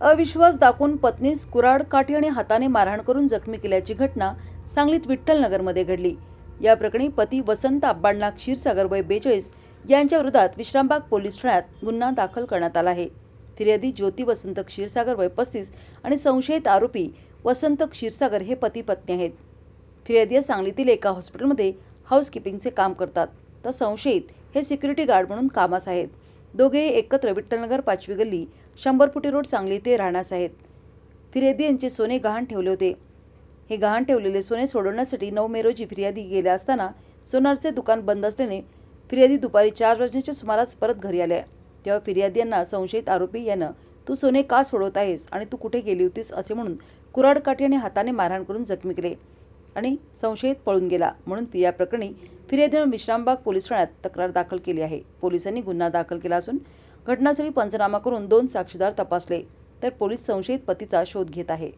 अविश्वास दाखवून पत्नीस कुराड काठी आणि हाताने मारहाण करून जखमी केल्याची घटना सांगलीत विठ्ठलनगरमध्ये घडली. या प्रकरणी पती वसंत आब्बांना क्षीरसागर वय बेचाळीस यांच्या विरोधात विश्रामबाग पोलीस ठाण्यात गुन्हा दाखल करण्यात आला आहे. फिर्यादी ज्योती वसंत क्षीरसागर वय पस्तीस आणि संशयित आरोपी वसंत क्षीरसागर हे पती पत्नी आहेत. फिर्यादी सांगलीतील एका हॉस्पिटलमध्ये हाऊसकीपिंगचे काम करतात. तर संशयित हे सिक्युरिटी गार्ड म्हणून कामास आहेत. दोघे एकत्र विठ्ठलनगर पाचवी गल्ली शंभर फुटी रोड सांगली ते राहण्यास आहेत फिर्यादी यांचे सोने गहाण ठेवले होते. हे गहाण ठेवलेले सोने सोडवण्यासाठी नऊ मे रोजी फिर्यादी गेल्या असताना सोनारचे दुकान बंद असल्याने फिर्यादी दुपारी चार वाजण्याच्या सुमारास परत घरी आल्या. तेव्हा फिर्यादी यांना संशयित आरोपी यानं तू सोने का सोडवत आहेस आणि तू कुठे गेली होतीस? असे म्हणून कुराड काठी आणि हाताने मारहाण करून जखमी केले आणि संशयित पळून गेला. म्हणून या प्रकरणी फिर्यादीनं विश्रामबाग पोलीस ठाण्यात तक्रार दाखल केली आहे. पोलिसांनी गुन्हा दाखल केला असून घटनास्थळी पंचनामा करून दोन साक्षीदार तपासले तर पोलीस संशयित पतीचा शोध घेत आहे.